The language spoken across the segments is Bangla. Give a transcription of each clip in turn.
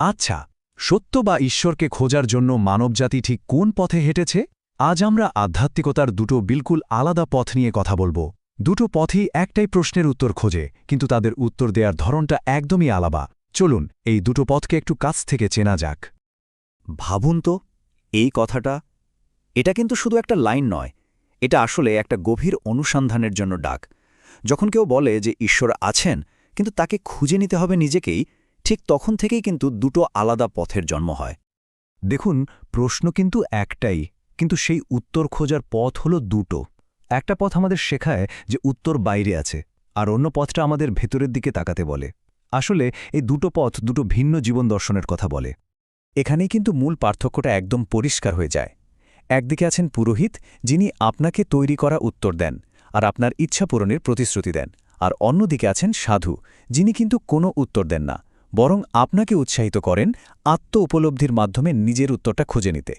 আচ্ছা সত্য বা ঈশ্বরকে খোঁজার জন্য মানবজাতি ঠিক কোন পথে হেঁটেছে? আজ আমরা আধ্যাত্মিকতার দুটো বিলকুল আলাদা পথ নিয়ে কথা বলব। দুটো পথই একটাই প্রশ্নের উত্তর খোঁজে, কিন্তু তাদের উত্তর দেওয়ার ধরনটা একদমই আলাবা চলুন, এই দুটো পথকে একটু কাছ থেকে চেনা যাক। ভাবুন তো, এই কথাটা, এটা কিন্তু শুধু একটা লাইন নয়, এটা আসলে একটা গভীর অনুসন্ধানের জন্য ডাক। যখন কেউ বলে যে ঈশ্বর আছেন, কিন্তু তাকে খুঁজে নিতে হবে নিজেকেই ঠিক তখন থেকেই কিন্তু দুটো আলাদা পথের জন্ম হয়। দেখুন, প্রশ্ন কিন্তু একটাই, কিন্তু সেই উত্তর খোঁজার পথ হলো দুটো। একটা পথ আমাদের শেখায় যে উত্তর বাইরে আছে, আর অন্য পথটা আমাদের ভেতরের দিকে তাকাতে বলে। আসলে এই দুটো পথ দুটো ভিন্ন জীবন দর্শনের কথা বলে। এখানেই কিন্তু মূল পার্থক্যটা একদম পরিষ্কার হয়ে যায়। একদিকে আছেন পুরোহিত, যিনি আপনাকে তৈরি করা উত্তর দেন, আর আপনার ইচ্ছা পূরণের প্রতিশ্রুতি দেন, আর অন্যদিকে আছেন সাধু, যিনি কিন্তু কোনো উত্তর দেন না। বরং আপনাকে উৎসাহিত করেন আত্ম উপলব্ধির মাধ্যমে নিজের উত্তরটা খুঁজে নিতে।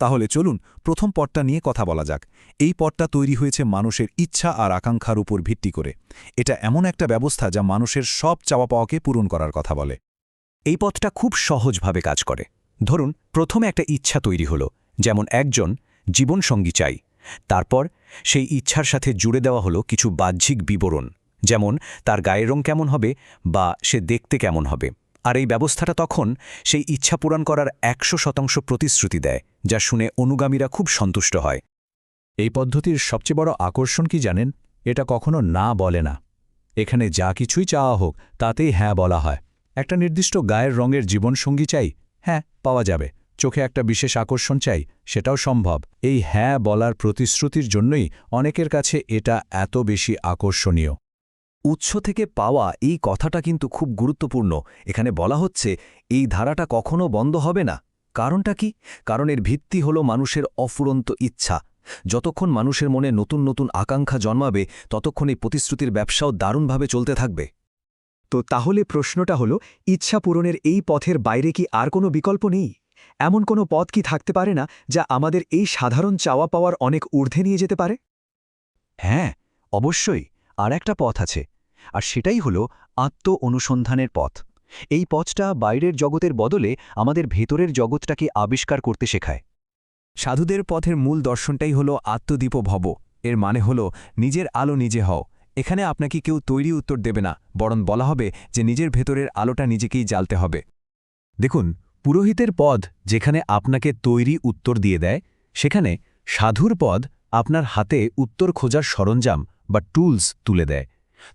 তাহলে চলুন প্রথম পটটা নিয়ে কথা বলা যাক। এই পটটা তৈরি হয়েছে মানুষের ইচ্ছা আর আকাঙ্ক্ষার উপর ভিত্তি করে। এটা এমন একটা ব্যবস্থা যা মানুষের সব চাওয়া পাওয়াকে পূরণ করার কথা বলে। এই পথটা খুব সহজভাবে কাজ করে। ধরুন, প্রথমে একটা ইচ্ছা তৈরি হলো, যেমন একজন জীবনসঙ্গী চাই। তারপর সেই ইচ্ছার সাথে জুড়ে দেওয়া হলো কিছু বাহ্যিক বিবরণ। যেমন, তার গায়ের রং কেমন হবে বা সে দেখতে কেমন হবে। আর এই ব্যবস্থাটা তখন সেই ইচ্ছা পূরণ করার একশো শতাংশ প্রতিশ্রুতি দেয়, যা শুনে অনুগামীরা খুব সন্তুষ্ট হয়। এই পদ্ধতির সবচেয়ে বড় আকর্ষণ কি জানেন? এটা কখনো না বলে না। এখানে যা কিছুই চাওয়া হোক, তাতেই হ্যাঁ বলা হয়। একটা নির্দিষ্ট গায়ের রঙের জীবনসঙ্গী চাই হ্যাঁ পাওয়া যাবে। চোখে একটা বিশেষ আকর্ষণ চাই, সেটাও সম্ভব। এই হ্যাঁ বলার প্রতিশ্রুতির জন্যই অনেকের কাছে এটা এত বেশি আকর্ষণীয়। উৎস থেকে পাওয়া এই কথাটা কিন্তু খুব গুরুত্বপূর্ণ। এখানে বলা হচ্ছে, এই ধারাটা কখনো বন্ধ হবে না। কারণটা কি? কারণ এর ভিত্তি হল মানুষের অফুরন্ত ইচ্ছা। যতক্ষণ মানুষের মনে নতুন নতুন আকাঙ্ক্ষা জন্মাবে, ততক্ষণ এই প্রতিশ্রুতির ব্যবসাও দারুণভাবে চলতে থাকবে। তো তাহলে প্রশ্নটা হল, ইচ্ছা পূরণের এই পথের বাইরে কি আর কোনো বিকল্প নেই? এমন কোনো পথ কি থাকতে পারে না, যা আমাদের এই সাধারণ চাওয়া পাওয়ার অনেক ঊর্ধ্বে নিয়ে যেতে পারে? হ্যাঁ অবশ্যই। আর একটা পথ আছে, আর সেটাই হল আত্ম অনুসন্ধানের পথ। এই পথটা বাইরের জগতের বদলে আমাদের ভেতরের জগৎটাকে আবিষ্কার করতে শেখায়। সাধুদের পথের মূল দর্শনটাই হল আত্মদীপ ভব এর মানে হল নিজের আলো নিজে হও। এখানে আপনাকে কেউ তৈরি উত্তর দেবে না, বরং বলা হবে যে নিজের ভেতরের আলোটা নিজেকেই জ্বালতে হবে। দেখুন, পুরোহিতের পদ যেখানে আপনাকে তৈরি উত্তর দিয়ে দেয়, সেখানে সাধুর পদ আপনার হাতে উত্তর খোঁজার সরঞ্জাম বা টুলস তুলে দেয়।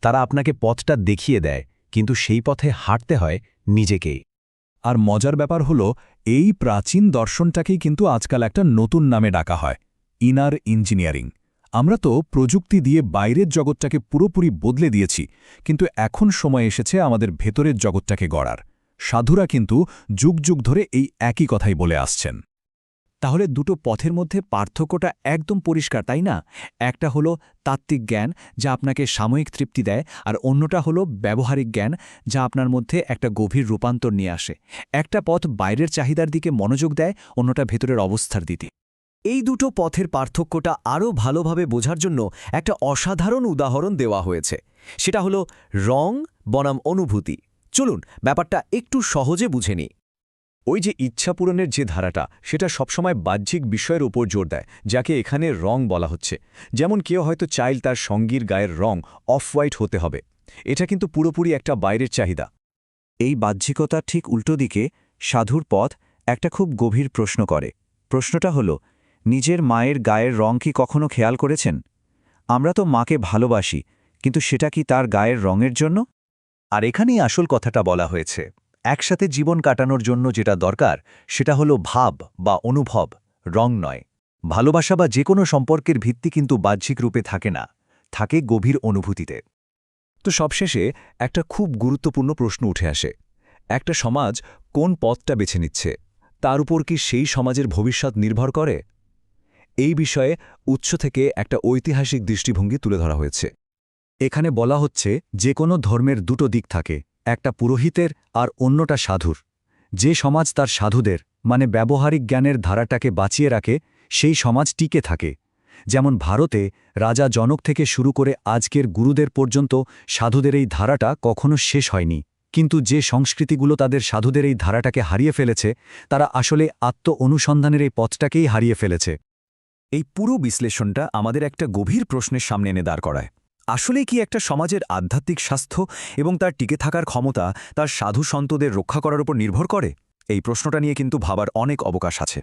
তারা আপনাকে পথটা দেখিয়ে দেয়, কিন্তু সেই পথে হাঁটতে হয় নিজেকেই। আর মজার ব্যাপার হল, এই প্রাচীন দর্শনটাকেই কিন্তু আজকাল একটা নতুন নামে ডাকা হয়, ইনার ইঞ্জিনিয়ারিং। আমরা তো প্রযুক্তি দিয়ে বাইরের জগৎটাকে পুরোপুরি বদলে দিয়েছি, কিন্তু এখন সময় এসেছে আমাদের ভেতরের জগৎটাকে গড়ার। সাধুরা কিন্তু যুগ যুগ ধরে এই একই কথাই বলে আসছেন। তাহলে দুটো পথের মধ্যে পার্থক্যটা একদম পরিষ্কার, তাই না? একটা হলো তাত্ত্বিক জ্ঞান, যা আপনাকে সাময়িক তৃপ্তি দেয়, আর অন্যটা হলো ব্যবহারিক জ্ঞান, যা আপনার মধ্যে একটা গভীর রূপান্তর নিয়ে আসে। একটা পথ বাইরের চাহিদার দিকে মনোযোগ দেয়, অন্যটা ভেতরের অবস্থার দিতে এই দুটো পথের পার্থক্যটা আরও ভালোভাবে বোঝার জন্য একটা অসাধারণ উদাহরণ দেওয়া হয়েছে। সেটা হলো রং বনাম অনুভূতি। চলুন, ব্যাপারটা একটু সহজে বুঝে নিই। ওই যে ইচ্ছা পূরণের যে ধারাটা, সেটা সবসময় বাহ্যিক বিষয়ের উপর জোর দেয়, যাকে এখানে রং বলা হচ্ছে। যেমন কেউ হয়তো চাইল তার সঙ্গীর গায়ের রং অফ হোয়াইট হতে হবে। এটা কিন্তু পুরোপুরি একটা বাইরের চাহিদা। এই বাহ্যিকতার ঠিক উল্টো দিকে সাধুর পথ একটা খুব গভীর প্রশ্ন করে। প্রশ্নটা হল, নিজের মায়ের গায়ের রং কি কখনো খেয়াল করেছেন? আমরা তো মাকে ভালোবাসি, কিন্তু সেটা কি তার গায়ের রঙের জন্য? আর এখানেই আসল কথাটা বলা হয়েছে। একসাথে জীবন কাটানোর জন্য যেটা দরকার, সেটা হলো ভাব বা অনুভব, রং নয়। ভালোবাসা বা যে কোনো সম্পর্কের ভিত্তি কিন্তু বাহ্যিক রূপে থাকে না, থাকে গভীর অনুভূতিতে। তো সবশেষে একটা খুব গুরুত্বপূর্ণ প্রশ্ন উঠে আসে। একটা সমাজ কোন পথটা বেছে নিচ্ছে? তার উপর কি সেই সমাজের ভবিষ্যৎ নির্ভর করে? এই বিষয়ে উৎস থেকে একটা ঐতিহাসিক দৃষ্টিভঙ্গি তুলে ধরা হয়েছে। এখানে বলা হচ্ছে যে কোনো ধর্মের দুটো দিক থাকে। একটা পুরোহিতের আর অন্যটা সাধুর। যে সমাজ তার সাধুদের মানে ব্যবহারিক জ্ঞানের ধারাটাকে বাঁচিয়ে রাখে, সেই সমাজ টিকে থাকে। যেমন ভারতে রাজা জনক থেকে শুরু করে আজকের গুরুদের পর্যন্ত সাধুদের এই ধারাটা কখনো শেষ হয়নি। কিন্তু যে সংস্কৃতিগুলো তাদের সাধুদের এই ধারাটাকে হারিয়ে ফেলেছে, তারা আসলে আত্ম অনুসন্ধানের এই পথটাকেই হারিয়ে ফেলেছে। এই পুরো বিশ্লেষণটা আমাদের একটা গভীর প্রশ্নের সামনে এনে দাঁড় করায়। আসলে কি একটা সমাজের আধ্যাত্মিক স্বাস্থ্য এবং তার টিকে থাকার ক্ষমতা তার সাধু সন্তদের রক্ষা করার উপর নির্ভর করে? এই প্রশ্নটা নিয়ে কিন্তু ভাবার অনেক অবকাশ আছে।